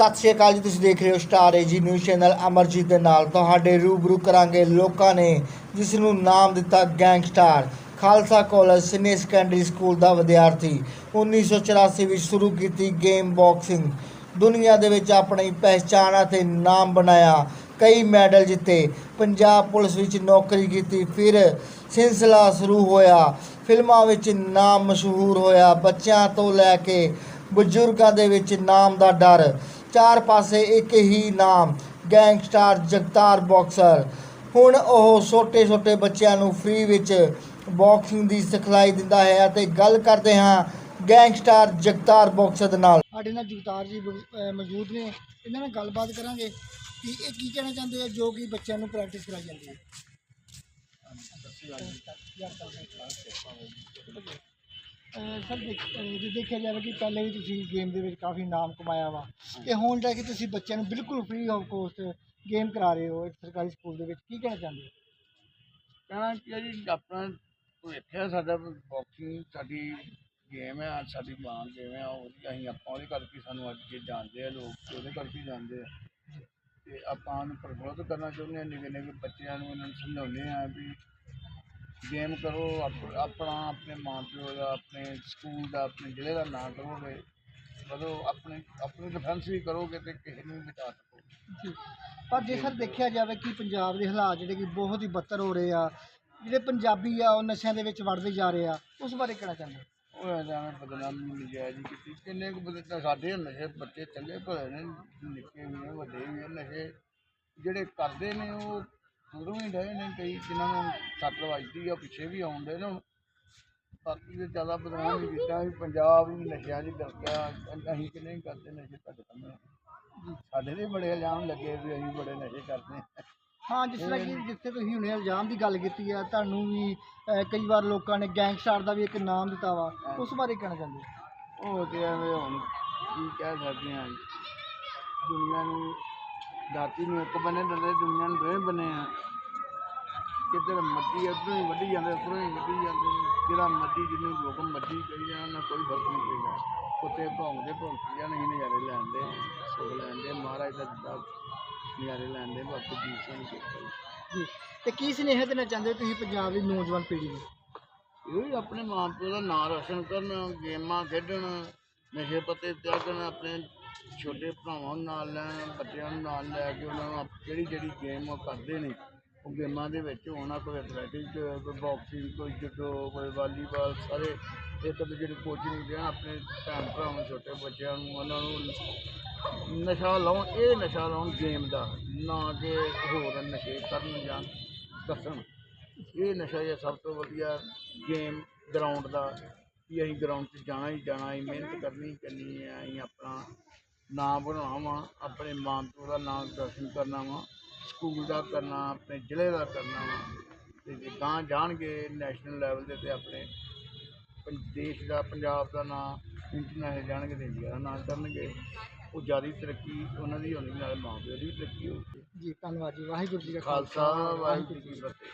ਸਤਿ ਸ਼੍ਰੀ ਅਕਾਲ ਜੀ, ਤੁਸੀਂ ਦੇਖ ਰਹੇ ਹੋ Star AG news channel Amarjit ਦੇ ਨਾਲ। ਤੁਹਾਡੇ ਰੂਬਰੂ ਕਰਾਂਗੇ ਲੋਕਾਂ ਨੇ, ਜਿਸ ਨੂੰ ਨਾਮ ਦਿੱਤਾ gangster Khalsa college senior secondary school ਦਾ ਵਿਦਿਆਰਥੀ। 1984 ਵਿੱਚ ਸ਼ੁਰੂ ਕੀਤੀ ਗੇਮ ਬਾਕਸਿੰਗ ਦੁਨੀਆ ਦੇ ਵਿੱਚ ਆਪਣੀ ਪਹਿਚਾਣ ਅਤੇ ਨਾਮ ਬਣਾਇਆ। ਕਈ ਮੈਡਲ ਜਿੱਤੇ। ਪੰਜਾਬ ਪੁਲਿਸ ਵਿੱਚ ਨੌਕਰੀ ਕੀਤੀ, ਫਿਰ ਸਿਲਸਿਲਾ ਸ਼ੁਰੂ ਹੋਇਆ। ਫਿਲਮਾਂ ਵਿੱਚ ਨਾਮ ਮਸ਼ਹੂਰ ਹੋਇਆ। ਬੱਚਿਆਂ ਤੋਂ ਲੈ ਕੇ ਬਜ਼ੁਰਗਾਂ ਦੇ ਵਿੱਚ ਨਾਮ ਦਾ ਡਰ। ਚਾਰ ਪਾਸੇ ਇੱਕ ਹੀ ਨਾਮ ਗੈਂਗਸਟਰ ਜਗਤਾਰ ਬਾਕਸਰ। ਹੁਣ ਉਹ ਛੋਟੇ ਛੋਟੇ ਬੱਚਿਆਂ ਨੂੰ ਫ੍ਰੀ ਵਿੱਚ ਬਾਕਸਿੰਗ ਦੀ ਸਿਖਲਾਈ ਦਿੰਦਾ ਹੈ ਅਤੇ ਗੱਲ ਕਰਦੇ ਹਾਂ ਗੈਂਗਸਟਰ ਜਗਤਾਰ ਬਾਕਸਰ ਦੇ ਨਾਲ। ਸਾਡੇ ਨਾਲ ਜਗਤਾਰ ਜੀ ਮੌਜੂਦ ਨੇ। ਇਹਨਾਂ ਨਾਲ ਗੱਲਬਾਤ ਕਰਾਂਗੇ ਕਿ ਇਹ ਕੀ ਕਹਿਣਾ ਚਾਹੁੰਦੇ ਆ ਜੋ ਕਿ ਬੱਚਿਆਂ ਨੂੰ ਪ੍ਰੈਕਟਿਸ ਕਰਾਈ ਜਾਂਦੀ ਹੈ। ਸਰ ਦੇਖ- ਜੇ ਦੇਖਿਆ ਜਾਵੇ ਕਿ ਪਹਿਲੇ ਵੀ ਤੁਸੀਂ ਗੇਮ ਦੇ ਵਿੱਚ ਕਾਫੀ ਨਾਮ ਕਮਾਇਆ ਵਾ, ਤੇ ਹੁਣ ਜਾ ਕੇ ਤੁਸੀਂ ਬੱਚਿਆਂ ਨੂੰ ਬਿਲਕੁਲ ਫ੍ਰੀ ਆਫ ਕੋਸਟ ਗੇਮ ਕਰਾ ਰਹੇ ਹੋ ਇੱਕ ਸਰਕਾਰੀ ਸਕੂਲ ਦੇ ਵਿੱਚ, ਕੀ ਕਹਿਣਾ ਚਾਹੁੰਦੇ ਹੋ? ਕਹਿਣਾ ਕਿ ਹੈ ਜੀ ਆਪਣਾ ਭਵਿੱਖ ਹੈ ਸਾਡਾ ਬਾਕਸਿੰਗ ਸਾਡੀ ਗੇਮ ਹੈ ਸਾਡੀ ਮਾਂ ਗੇਮ ਹੈ ਉਹਦੀ ਅਸੀਂ ਆਪਾਂ ਉਹਦੇ ਕਰਕੇ ਸਾਨੂੰ ਅੱਜ ਜੇ ਜਾਣਦੇ ਆ ਲੋਕ ਉਹਦੇ ਕਰਕੇ ਜਾਣਦੇ ਆ। ਤੇ ਆਪਾਂ ਉਹਨੂੰ ਪ੍ਰਮੋਟ ਕਰਨਾ ਚਾਹੁੰਦੇ ਹਾਂ ਨਿੱਕੇ ਨਿੱਕੇ ਬੱਚਿਆਂ ਨੂੰ ਇਹਨਾਂ ਨੂੰ ਸਮਝਾਉਂਦੇ ਆ ਵੀ ਗੇਮ ਕਰੋ ਆਪ- ਆਪਣਾ ਆਪਣੇ ਮਾਂ ਪਿਓ ਦਾ ਆਪਣੇ ਸਕੂਲ ਦਾ ਆਪਣੇ ਜ਼ਿਲ੍ਹੇ ਦਾ ਨਾਂ ਕਰੋਗੇ ਜਦੋਂ ਆਪਣੇ ਆਪਣੀ ਡਿਫੈਂਸ ਵੀ ਕਰੋਗੇ ਤੇ ਕਿਸੇ ਨੂੰ ਵੀ ਬਚਾ ਸਕੋਗੇ। ਜੀ। ਪਰ ਜੇ ਸਰ ਦੇਖਿਆ ਜਾਵੇ ਕਿ ਪੰਜਾਬ ਦੇ ਹਾਲਾਤ ਜਿਹੜੇ ਕਿ ਬਹੁਤ ਹੀ ਬੱਤਰ ਹੋ ਰਹੇ ਆ ਜਿਹੜੇ ਪੰਜਾਬੀ ਆ ਉਹ ਨਸ਼ਿਆਂ ਦੇ ਵਿੱਚ ਵੜਦੇ ਜਾ ਰਹੇ ਆ ਉਸ ਬਾਰੇ ਕਹਿਣਾ ਚਾਹੁੰਦੇ? ਹੋ? ਉਹ ਜਾਵੇਂ ਬਦਨਾਮੀ ਨਜਾਇਜ਼ ਹੀ ਕੀਤੀ। ਕਿੰਨੇ ਕੁ ਬੰਦੇ ਤਾਂ ਸਾਡੇ ਨਸ਼ੇ ਬੱਚੇ ਚੰਗੇ ਭਲੇ ਨੇ ਨਿੱਕੇ ਵੀ ਨੇ ਵੱਡੇ ਵੀ ਨੇ ਨਸ਼ੇ ਜਿਹੜੇ ਕਰਦੇ ਨੇ ਉਹ ਦੂਰੋਂ ਹੀ ਡਏ ਨੇ ਕਈ ਜਿਨ੍ਹਾਂ ਨੂੰ ਸੱਟ ਵੱਜਦੀ ਆ ਪਿੱਛੇ ਵੀ ਆਉਂਦੇ ਨੇ ਹੁਣ। ਬਾਕੀ ਤੇ ਜ਼ਿਆਦਾ ਬਦਨਾਮ ਹੀ ਕੀਤਾ ਵੀ ਪੰਜਾਬ ਹੀ ਨਸ਼ਿਆਂ 'ਚ ਗਿਆ ਅਸੀਂ ਕਿੰਨੇ ਹੀ ਕਰਦੇ ਨਸ਼ੇ ਤੁਹਾਡੇ ਸਾਹਮਣੇ ਸਾਡੇ ਦੇ ਬੜੇ ਇਲਜ਼ਾਮ ਲੱਗੇ ਵੀ ਅਸੀਂ ਬੜੇ ਨਸ਼ੇ ਕਰਦੇ ਹਾਂ ਹਾਂ ਜਿਸ ਤਰ੍ਹਾਂ ਕਿ ਜਿੱਥੇ ਤੁਸੀਂ ਹੁਣੇ ਇਲਜ਼ਾਮ ਦੀ ਗੱਲ ਕੀਤੀ ਆ ਤੁਹਾਨੂੰ ਵੀ ਅਹ, ਕਈ ਵਾਰ ਲੋਕਾਂ ਨੇ ਗੈਂਗਸਟਰ ਦਾ ਵੀ ਇੱਕ ਨਾਮ ਦਿੱਤਾ ਵਾ ਉਸ ਬਾਰੇ ਕਹਿਣਾ ਚਾਹੁੰਦੇ ਹੋ? ਉਹ ਤੇ ਐਵੇਂ ਹੁਣ ਕੀ ਕਹਿ ਸਕਦੇ ਹਾਂ ਦੁਨੀਆ ਨੂੰ ਦਾਤੀ ਨੂੰ ਇੱਕ ਬੰਨੇ ਡਰਦੇ ਦੁਨੀਆ ਨੂੰ ਦੋਵੇਂ ਬੰਨੇ ਆ। ਕਿੱਧਰ ਮੱਦੀ ਇੱਧਰੋਂ ਹੀ ਵੱਢੀ ਜਾਂਦੇ ਉੱਧਰੋਂ ਹੀ ਵੱਢੀ ਜਾਂਦੇ ਨੇ। ਜਿਹੜਾ ਮੱਦੀ ਜਿਹਨੂੰ ਲੋਕ ਮੱਦੀ ਕਹੀ ਜਾਣ ਨਾ ਕੋਈ ਫ਼ਰਕ ਨਹੀਂ ਪੈਂਦਾ। ਕੁੱਤੇ ਭੌਂਕਦੇ ਭੌਂਕੀ ਜਾਣ ਅਸੀਂ ਨਜ਼ਾਰੇ ਲੈਂਦੇ ਸੁਖ ਲੈਂਦੇ ਮਹਾਰਾਜ ਦਾ ਦਿੱਤਾ ਨਜ਼ਾਰੇ ਲੈਂਦੇ ਬਾਕੀ ਜੀਤ ਸਿੰਘ ਕੀਤਾ ਜੀ। ਤੇ ਕੀ ਸੁਨੇਹਾ ਦੇਣਾ ਚਾਹੁੰਦੇ ਹੋ ਤੁਸੀਂ ਪੰਜਾਬ ਦੀ ਨੌਜਵਾਨ ਪੀੜ੍ਹੀ ਨੂੰ? ਇਹ ਵੀ ਆਪਣੇ ਮਾਂ ਪਿਓ ਦਾ ਨਾਂ ਰੋਸ਼ਨ ਕਰਨ ਗੇਮਾਂ ਖੇਡਣ ਨਸ਼ੇ ਪੱਤੇ ਤਿਆਗਣ ਆਪਣੇ ਛੋਟੇ ਭਰਾਵਾਂ ਨੂੰ ਨਾਲ ਲੈਣ ਬੱਚਿਆਂ ਨੂੰ ਨਾਲ ਲੈ ਕੇ ਉਹਨਾਂ ਨੂੰ ਆਪ- ਜਿਹੜੀ ਜਿਹੜੀ ਗੇਮ ਉਹ ਕਰਦੇ ਨੇ, ਉਹ ਗੇਮਾਂ ਦੇ ਵਿੱਚ ਹੋਣਾ ਕੋਈ ਐਥਲੈਟਿਕ ਕੋਈ ਬਾਕਸਿੰਗ ਕੋਈ ਜੁਡੋ ਕੋਈ ਵਾਲੀਬਾਲ ਸਾਰੇ ਇੱਕ ਦੂਜੇ ਨੂੰ ਕੋਚਿੰਗ ਦੇਣ ਆਪਣੇ ਭੈਣ ਭਰਾਵਾਂ, ਛੋਟੇ ਬੱਚਿਆਂ ਨੂੰ, ਉਹਨਾਂ ਨੂੰ ਨਸ਼ਾ ਲਾਉਣ, ਇਹ ਨਸ਼ਾ ਲਾਉਣ ਗੇਮ ਦਾ, ਨਾ ਕਿ ਹੋਰ ਨਸ਼ੇ ਕਰਨ ਜਾਂ ਦੱਸਣ। ਇਹ ਨਸ਼ਾ ਇਹ ਸਭ ਤੋਂ ਵਧੀਆ ਗੇਮ ਗਰਾਊਂਡ ਦਾ। ਵੀ ਅਸੀਂ ਗਰਾਊਂਡ 'ਚ ਜਾਣਾ ਹੀ ਜਾਣਾ ਹੀ ਮਿਹਨਤ ਕਰਨੀ ਕਰਨੀ ਹੈ ਅਸੀਂ ਆਪਣਾ ਨਾਮ ਬਣਾਉਣਾ ਵਾ ਆਪਣੇ ਮਾਂ ਪਿਓ ਦਾ ਨਾਮ ਰੋਸ਼ਨ ਕਰਨਾ ਵਾ ਸਕੂਲ ਦਾ ਕਰਨਾ ਆਪਣੇ ਜ਼ਿਲ੍ਹੇ ਦਾ ਕਰਨਾ ਵਾ। ਤੇ ਜੇ ਗਾਂਹ ਜਾਣਗੇ ਨੈਸ਼ਨਲ ਲੈਵਲ ਦੇ ਤੇ ਆਪਣੇ ਪੰ- ਦੇਸ਼ ਦਾ ਪੰਜਾਬ ਦਾ ਨਾਮ ਇੰਟਰਨੈਸ਼ਨਲ ਜਾਣਗੇ ਤੇ ਇੰਡੀਆ ਦਾ ਨਾਮ ਕਰਨਗੇ। ਉਹ ਜ਼ਿਆਦਾ ਤਰੱਕੀ ਉਹਨਾਂ ਦੀ ਹੋਣੀ ਨਾਲ ਮਾਂ ਪਿਓ ਦੀ ਵੀ ਤਰੱਕੀ ਹੋਊਗੀ। ਜੀ ਧੰਨਵਾਦ ਜੀ। ਵਾਹਿਗੁਰੂ ਜੀ ਕਾ ਖਾਲਸਾ ਵਾਹਿਗੁਰੂ ਜੀ ਕੀ ਫਤਿਹ।